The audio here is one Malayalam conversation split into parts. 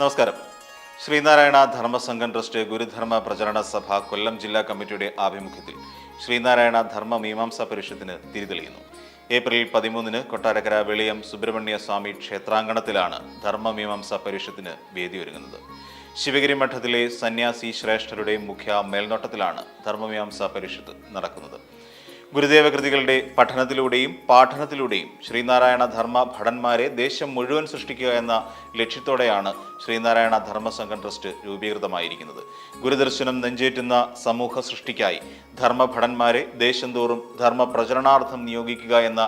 നമസ്കാരം. ശ്രീനാരായണ ധർമ്മസംഘം ട്രസ്റ്റ് ഗുരുധർമ്മ പ്രചരണ സഭ കൊല്ലം ജില്ലാ കമ്മിറ്റിയുടെ ആഭിമുഖ്യത്തിൽ ശ്രീനാരായണ ധർമ്മ മീമാംസ പരിഷത്തിന് തിരിതെളിയുന്നു ഏപ്രിൽ പതിമൂന്നിന് കൊട്ടാരക്കര വെളിയം സുബ്രഹ്മണ്യ സ്വാമി ക്ഷേത്രാങ്കണത്തിലാണ് ധർമ്മ മീമാംസ പരിഷത്തിന് വേദിയൊരുങ്ങുന്നത് ശിവഗിരി മഠത്തിലെ സന്യാസി ശ്രേഷ്ഠരുടെ മുഖ്യ മേൽനോട്ടത്തിലാണ് ധർമ്മമീമാംസ പരിഷത്ത് നടക്കുന്നത്. ഗുരുദേവ കൃതികളുടെ പഠനത്തിലൂടെയും പാഠനത്തിലൂടെയും ശ്രീനാരായണ ധർമ്മ ഭടന്മാരെ ദേശം മുഴുവൻ സൃഷ്ടിക്കുക എന്ന ലക്ഷ്യത്തോടെയാണ് ശ്രീനാരായണ ധർമ്മസംഘം ട്രസ്റ്റ് രൂപീകൃതമായിരിക്കുന്നത്. ഗുരുദർശനം നെഞ്ചേറ്റുന്ന സമൂഹ സൃഷ്ടിക്കായി ധർമ്മ ഭടന്മാരെ ദേശം തോറും ധർമ്മ പ്രചരണാർത്ഥം നിയോഗിക്കുക എന്ന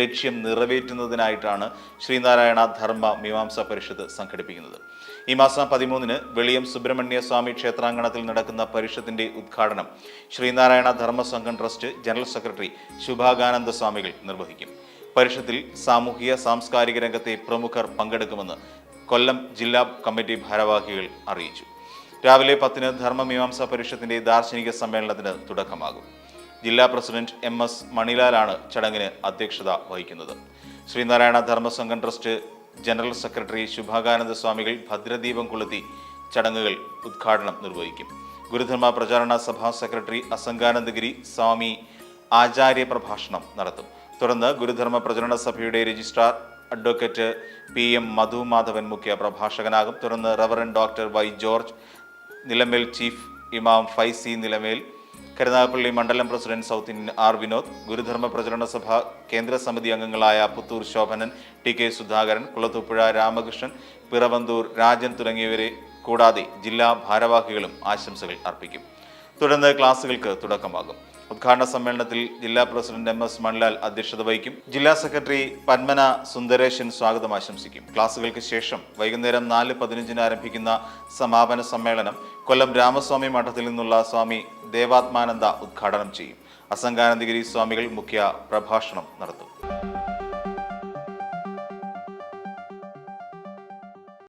ലക്ഷ്യം നിറവേറ്റുന്നതിനായിട്ടാണ് ശ്രീനാരായണ ധർമ്മ മീമാംസ പരിഷത്ത് സംഘടിപ്പിക്കുന്നത്. ഈ മാസം പതിമൂന്നിന് വെളിയം സുബ്രഹ്മണ്യ സ്വാമി ക്ഷേത്രാങ്കണത്തിൽ നടക്കുന്ന പരിഷത്തിന്റെ ഉദ്ഘാടനം Sreenarayana Dharmasangham trust general secretary Shubhakananda സ്വാമികൾ നിർവഹിക്കും. പരിഷത്തിൽ സാമൂഹിക സാംസ്കാരിക രംഗത്തെ പ്രമുഖർ പങ്കെടുക്കുമെന്ന് കൊല്ലം ജില്ലാ കമ്മിറ്റി ഭാരവാഹികൾ അറിയിച്ചു. രാവിലെ പത്തിന് ധർമ്മമീമാംസ പരിഷത്തിന്റെ ദാർശനിക സമ്മേളനത്തിന് തുടക്കമാകും. ജില്ലാ പ്രസിഡന്റ് എം എസ് മണിലാലാണ് ചടങ്ങിന് അധ്യക്ഷത വഹിക്കുന്നത്. Sreenarayana Dharmasangham trust general secretary Shubhakananda സ്വാമികൾ ഭദ്രദീപം കൊളുത്തി ചടങ്ങുകൾ ഉദ്ഘാടനം നിർവഹിക്കും. ഗുരുധർമ്മ പ്രചാരണ സഭാ സെക്രട്ടറി അസംഗാനന്ദഗിരി സ്വാമി ആചാര്യ പ്രഭാഷണം നടത്തും. തുടർന്ന് ഗുരുധർമ്മ പ്രചരണ സഭയുടെ registrar advocate P M Madhu Madhavan മുഖ്യ പ്രഭാഷകനാകും. തുടർന്ന് reverend doctor Y George Nilamel chief ഇമാം ഫൈസി നിലമേൽ കരുനാഗപ്പള്ളി മണ്ഡലം president South Indian R Vinod Gurudharma Pracharana Sabha കേന്ദ്ര സമിതി അംഗങ്ങളായ പുത്തൂർ ശോഭനൻ ടി കെ സുധാകരൻ കുളത്തുപ്പുഴ രാമകൃഷ്ണൻ പിറവന്തൂർ രാജൻ തുടങ്ങിയവരെ കൂടാതെ ജില്ലാ ഭാരവാഹികളും ആശംസകൾ അർപ്പിക്കും. തുടർന്ന് ക്ലാസുകൾക്ക് തുടക്കമാകും. ഉദ്ഘാടന സമ്മേളനത്തിൽ ജില്ലാ പ്രസിഡന്റ് എം എസ് മൺലാൽ അധ്യക്ഷത വഹിക്കും. ജില്ലാ സെക്രട്ടറി പന്മന സുന്ദരേശൻ സ്വാഗതം ആശംസിക്കും. ക്ലാസുകൾക്ക് ശേഷം വൈകുന്നേരം നാല് പതിനഞ്ചിന് ആരംഭിക്കുന്ന സമാപന സമ്മേളനം കൊല്ലം രാമസ്വാമി മഠത്തിൽ നിന്നുള്ള സ്വാമി ദേവാത്മാനന്ദ ഉദ്ഘാടനം ചെയ്യും. അസംഗാനന്ദഗിരി സ്വാമികൾ മുഖ്യ പ്രഭാഷണം നടത്തും.